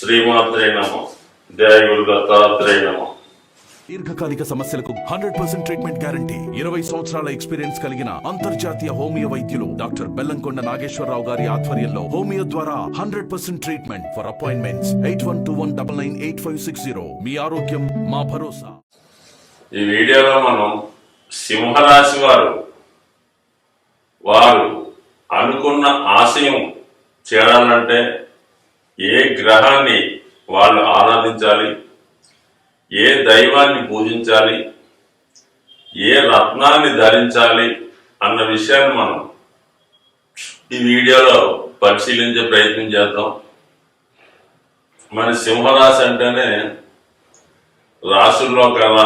శ్రీమాత్రే నమ. దేవగురు దత్తాత్రేయ నమ. దీర్ఘకాలిక సమస్యలకు హండ్రెడ్ పర్సెంట్ ట్రీట్మెంట్ గ్యారంటీ. ఇరవై సంవత్సరాల ఎక్స్పీరియన్స్ కలిగిన అంతర్జాతీయ హోమియో వైద్యులు డాక్టర్ బెల్లంకొండ నాగేశ్వరరావు గారి ఆధ్వర్యంలో హోమియో ద్వారా hundred percent treatment for appointments. Eight one two one double nine eight five six zero. మీ ఆరోగ్యం మా భరోసా. ఈ వీడియోలో మనం సింహరాశి వారు వారు అనుకున్న ఆశయం చేరాలంటే ఏ గ్రహాన్ని వాళ్ళు ఆరాధించాలి? ఏ దైవాన్ని పూజించాలి? ఏ రత్నాన్ని ధరించాలి? అన్న విషయాన్ని మనం ఈ వీడియోలో పరిశీలించే ప్రయత్నం చేద్దాం. మరి సింహరాశి అంటేనే రాశుల్లో గల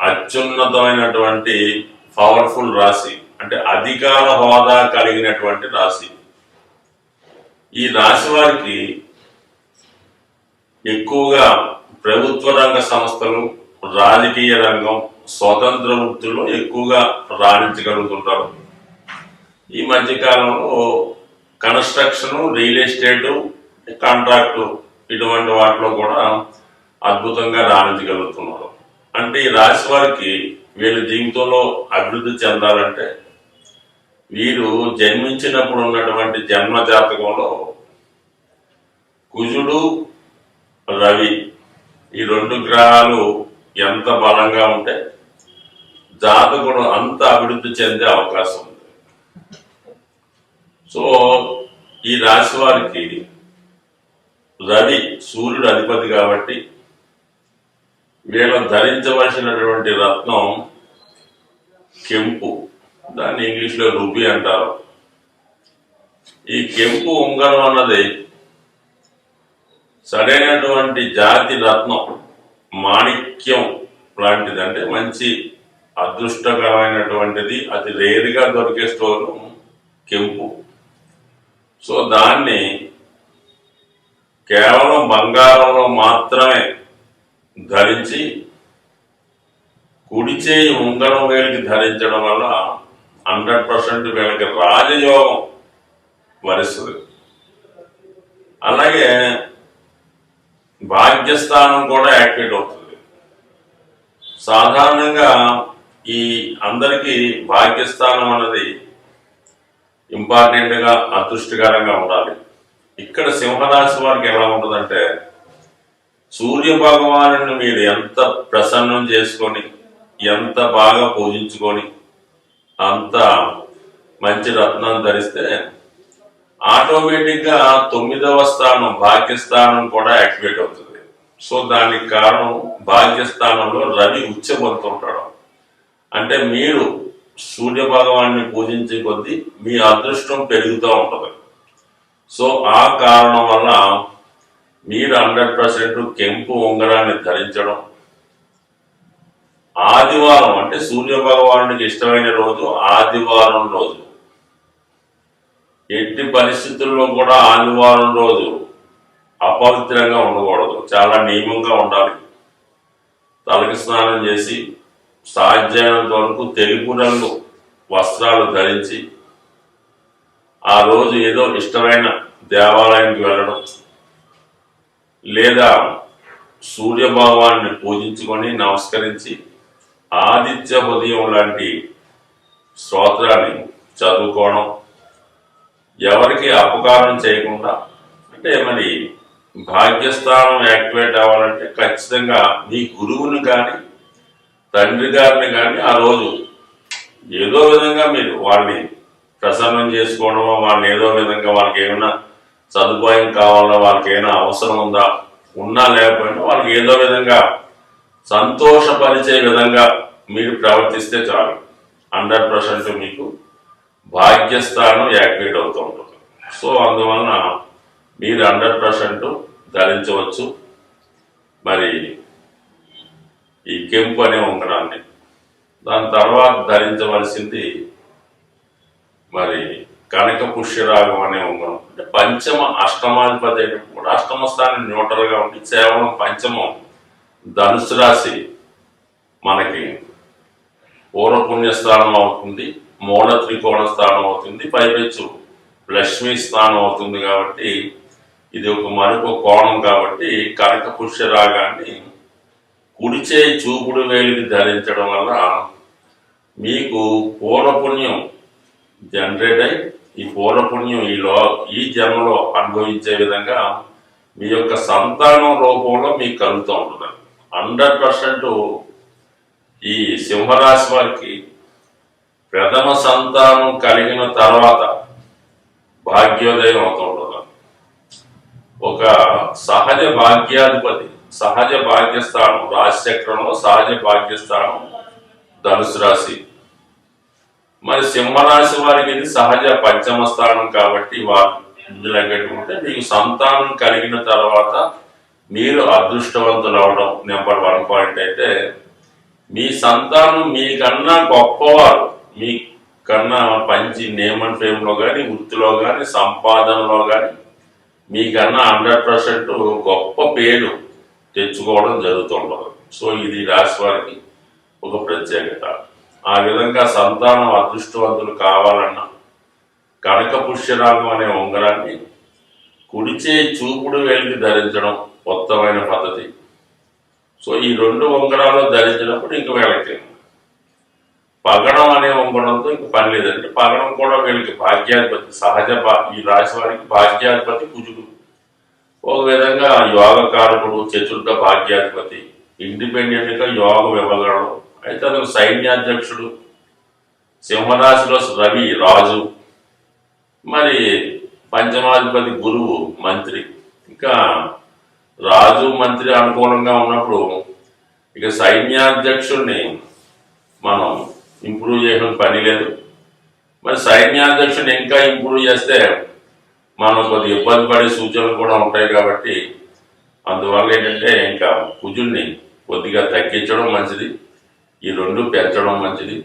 అత్యున్నతమైనటువంటి పవర్ఫుల్ రాశి. అంటే అధికార హోదా కలిగినటువంటి రాశి. ఈ రాశి వారికి ఎక్కువగా ప్రభుత్వ రంగ సంస్థలు రాజకీయ రంగం స్వతంత్ర వృత్తుల్లో ఎక్కువగా రాణించగలుగుతుంటారు. ఈ మధ్య కాలంలో కన్స్ట్రక్షన్ రియల్ ఎస్టేట్ కాంట్రాక్టు ఇటువంటి వాటిలో కూడా అద్భుతంగా రాణించగలుగుతున్నారు. అంటే ఈ రాశి వారికి వీళ్ళ జీవితంలో అభివృద్ధి చెందాలంటే వీరు జన్మించినప్పుడు ఉన్నటువంటి జన్మ జాతకంలో కుజుడు రవి ఈ రెండు గ్రహాలు ఎంత బలంగా ఉంటే జాతకుడు అంత అభివృద్ధి చెందే అవకాశం ఉంది. సో ఈ రాశి వారికి రవి సూర్యుడు అధిపతి కాబట్టి వీళ్ళ ధరించవలసినటువంటి రత్నం కెంపు. దాన్ని ఇంగ్లీష్లో రూపీ అంటారు. ఈ కెంపు ఉంగరం అన్నది సరైనటువంటి జాతి రత్నం మాణిక్యం లాంటిది. అంటే మంచి అదృష్టకరమైనటువంటిది అతి రేరుగా దొరికే స్టోన్ కెంపు. సో దాన్ని కేవలం బంగారంలో మాత్రమే ధరించి కుడిచేయి ఉంగరం వేలికి ధరించడం వల్ల హండ్రెడ్ పర్సెంట్ వీళ్ళకి రాజయోగం వరిస్తుంది. అలాగే భాగ్యస్థానం కూడా యాక్టివేట్ అవుతుంది. సాధారణంగా ఈ అందరికీ భాగ్యస్థానం అనేది ఇంపార్టెంట్గా అదృష్టకరంగా ఉండాలి. ఇక్కడ సింహరాశి వారికి ఎలా ఉంటుందంటే సూర్య భగవాను మీరు ఎంత ప్రసన్నం చేసుకొని ఎంత బాగా పూజించుకొని అంత మంచి రత్నం ధరిస్తే ఆటోమేటిక్గా తొమ్మిదవ స్థానం భాగ్యస్థానం కూడా యాక్టివేట్ అవుతుంది. సో దానికి కారణం భాగ్యస్థానంలో రవి ఉచ్చబడుతుంటాడు అంటే మీరు సూర్య భగవాన్ని పూజించే కొద్దీ మీ అదృష్టం పెరుగుతూ ఉంటుంది. సో ఆ కారణం వల్ల మీరు హండ్రెడ్ పర్సెంట్ కెంపు ఉంగరాన్ని ధరించడం ఆదివారం అంటే సూర్య భగవానుడికి ఇష్టమైన రోజు ఆదివారం రోజు. ఎట్టి పరిస్థితుల్లో కూడా ఆదివారం రోజు అపవిత్రంగా ఉండకూడదు. చాలా నియమంగా ఉండాలి. తలకి స్నానం చేసి సాధ్యమైనంత వరకు తెలుపు రంగు వస్త్రాలు ధరించి ఆ రోజు ఏదో ఇష్టమైన దేవాలయానికి వెళ్ళడం లేదా సూర్య భగవాన్ని పూజించుకొని నమస్కరించి ఆదిత్య ఉదయం లాంటి స్తోత్రాన్ని చదువుకోవడం ఎవరికి అపకారం చేయకుండా అంటే మరి భాగ్యస్థానం యాక్టివేట్ అవ్వాలంటే ఖచ్చితంగా మీ గురువుని కానీ తండ్రి గారిని కానీ ఆ రోజు ఏదో విధంగా మీరు వాళ్ళని ప్రసన్నం చేసుకోవడమో వాళ్ళని ఏదో విధంగా వాళ్ళకి ఏమైనా సదుపాయం కావాలా వాళ్ళకి ఏమైనా అవసరం ఉందా ఉన్నా లేకపోయినా వాళ్ళకి ఏదో విధంగా సంతోషపరిచే విధంగా మీరు ప్రవర్తిస్తే చాలు. హండ్రెడ్ పర్సెంట్ మీకు భాగ్యస్థానం యాక్టివేట్ అవుతూ ఉంటుంది. సో అందువలన మీరు హండ్రెడ్ పర్సెంట్ ధరించవచ్చు. మరి ఈ కెంపు అనే ఉంగరాన్ని. దాని తర్వాత ధరించవలసింది మరి కనక పుష్యరాగం అనే ఉంగరం. అంటే పంచమ అష్టమాధిపతి కూడా అష్టమ స్థానం న్యూట్రల్గా ఉండి కేవలం పంచమం ధనుసు రాశి మనకి పూర్వపుణ్య స్థానం అవుతుంది మూల త్రికోణ స్థానం అవుతుంది పైపెచ్చు లక్ష్మీ స్థానం అవుతుంది కాబట్టి ఇది ఒక మరొక కోణం కాబట్టి కనక పుష్య రాగాన్ని కుడిచే చూపుడు వేలికి ధరించడం వల్ల మీకు పూర్వపుణ్యం జనరేట్ అయి ఈ పూర్వపుణ్యం ఈ లో ఈ జన్మలో అనుభవించే విధంగా మీ యొక్క సంతానం రూపంలో మీకు కలుగుతూ ఉంటుంది హండ్రెడ్ పర్సెంట్ ఈ సింహరాశి వారికి ప్రథమ సంతానం కలిగిన తర్వాత భాగ్యోదయం అవుతూ ఒక సహజ భాగ్యాధిపతి సహజ భాగ్యస్థానం రాశిచక్రంలో సహజ భాగ్యస్థానం ధనుసు రాశి. మరి సింహరాశి వారికి ఇది సహజ పంచమ స్థానం కాబట్టి వారు ఇందులో పెట్టుకుంటే మీకు సంతానం కలిగిన తర్వాత మీరు అదృష్టవంతులు అవడం నెంబర్ వన్ పాయింట్ అయితే మీ సంతానం మీకన్నా గొప్పవారు మీ కన్నా పంచి నేమ్ అండ్ ఫేమ్లో కానీ వృత్తిలో కానీ సంపాదనలో కానీ మీకన్నా హండ్రెడ్ పర్సెంట్ గొప్ప పేరు తెచ్చుకోవడం జరుగుతుండదు. సో ఇది రాశి వారికి ఒక ప్రత్యేకత. ఆ విధంగా సంతానం అదృష్టవంతులు కావాలన్నా కనక పుష్యరాగం అనే ఉంగరాన్ని కుడిచే చూపుడు వేలికి ధరించడం ఉత్తమైన పద్ధతి. సో ఈ రెండు ఉంగరాలు ధరించినప్పుడు ఇంక వీళ్ళకి పగడం అనే ఉంగరంతో ఇంక పని లేదంటే పగడం కూడా వీళ్ళకి భాగ్యాధిపతి సహజ ఈ రాశి వారికి భాగ్యాధిపతి కుజుడు. ఒక విధంగా యోగ కారకుడు చతుర్థ భాగ్యాధిపతి ఇండిపెండెంట్గా యోగం ఇవ్వగలడు అయితే అతను సైన్యాధ్యక్షుడు సింహరాశిలో రవి రాజు మరి పంచమాధిపతి గురువు మంత్రి. ఇంకా రాజు మంత్రి అనుకూలంగా ఉన్నప్పుడు ఇక సైన్యాధ్యక్షుడిని మనం ఇంప్రూవ్ చేయడం పని లేదు. మరి సైన్యాధ్యక్షుడిని ఇంకా ఇంప్రూవ్ చేస్తే మనం కొద్దిగా ఇబ్బంది పడే సూచనలు కూడా ఉంటాయి కాబట్టి అందువల్ల ఏంటంటే ఇంకా కుజుడిని కొద్దిగా తగ్గించడం మంచిది. ఈ రెండు పెంచడం మంచిది.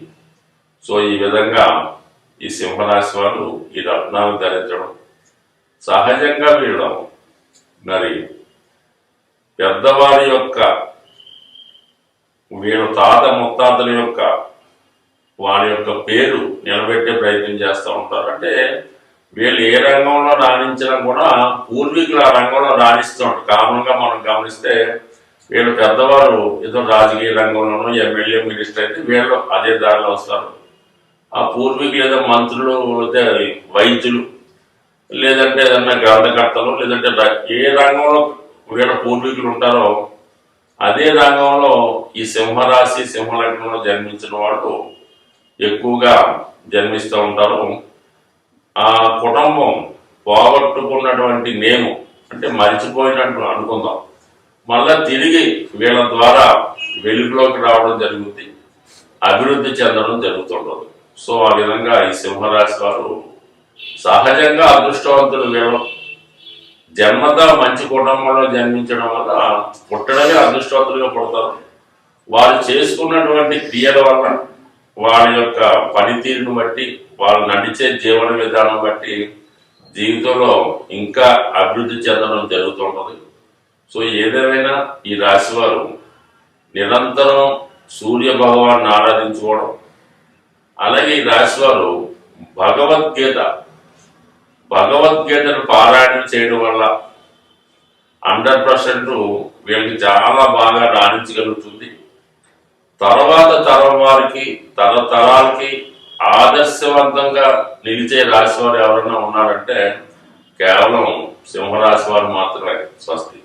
సో ఈ విధంగా ఈ సింహరాశి వాళ్ళు ఈ రత్నాలు ధరించడం సహజంగా వీళ్ళం మరి పెద్దవారి యొక్క వీళ్ళ తాత ముత్తాతల యొక్క వారి యొక్క పేరు నిలబెట్టే ప్రయత్నం చేస్తూ ఉంటారు. అంటే వీళ్ళు ఏ రంగంలో రాణించినా కూడా పూర్వీకులు ఆ రంగంలో రాణిస్తుంటారు కామన్గా మనం గమనిస్తే వీళ్ళు పెద్దవారు ఏదో రాజకీయ రంగంలోనూ ఎమ్మెల్యే మినిస్టర్ అయితే వీళ్ళు అదే దారిలో వస్తారు. ఆ పూర్వీకులు ఏదో మంత్రులు లేదా వైద్యులు లేదంటే ఏదన్నా గ్రంథకర్తలు లేదంటే ఏ రంగంలో వీళ్ళ పూర్వీకులు ఉంటారో అదే రంగంలో ఈ సింహరాశి సింహలగ్నంలో జన్మించిన వాళ్ళు ఎక్కువగా జన్మిస్తూ ఉంటారు. ఆ కుటుంబం పోగొట్టుకున్నటువంటి నేను అంటే మరిచిపోయినట్టు అనుకుందాం. మళ్ళా తిరిగి వీళ్ళ ద్వారా వెలుగులోకి రావడం జరుగుతుంది అభివృద్ధి చెందడం జరుగుతుండదు సో ఆ విధంగా ఈ సింహరాశి వారు సహజంగా అదృష్టవంతులు వీళ్ళం జన్మత మంచి కుటుంబంలో జన్మించడం వల్ల పుట్టడమే అదృష్టవంతులుగా పుడతారు. వారు చేసుకున్నటువంటి క్రియల వల్ల వాళ్ళ యొక్క పనితీరును బట్టి వాళ్ళు నడిచే జీవన విధానం బట్టి జీవితంలో ఇంకా అభివృద్ధి చెందడం జరుగుతుంటుంది. సో ఏదేమైనా ఈ రాశి వారు నిరంతరం సూర్య భగవాన్ని ఆరాధించుకోవడం అలాగే ఈ రాశి వారు భగవద్గీత భగవద్గీతను పారాయణం చేయడం వల్ల హండ్రెడ్ పర్సెంట్ వీళ్ళకి చాలా బాగా రాణించగలుగుతుంది. తర్వాత తరం వారికి తరతరాలకి ఆదర్శవంతంగా నిలిచే రాశి వారు ఎవరైనా ఉన్నారంటే కేవలం సింహరాశి వారు మాత్రమే స్వస్తి.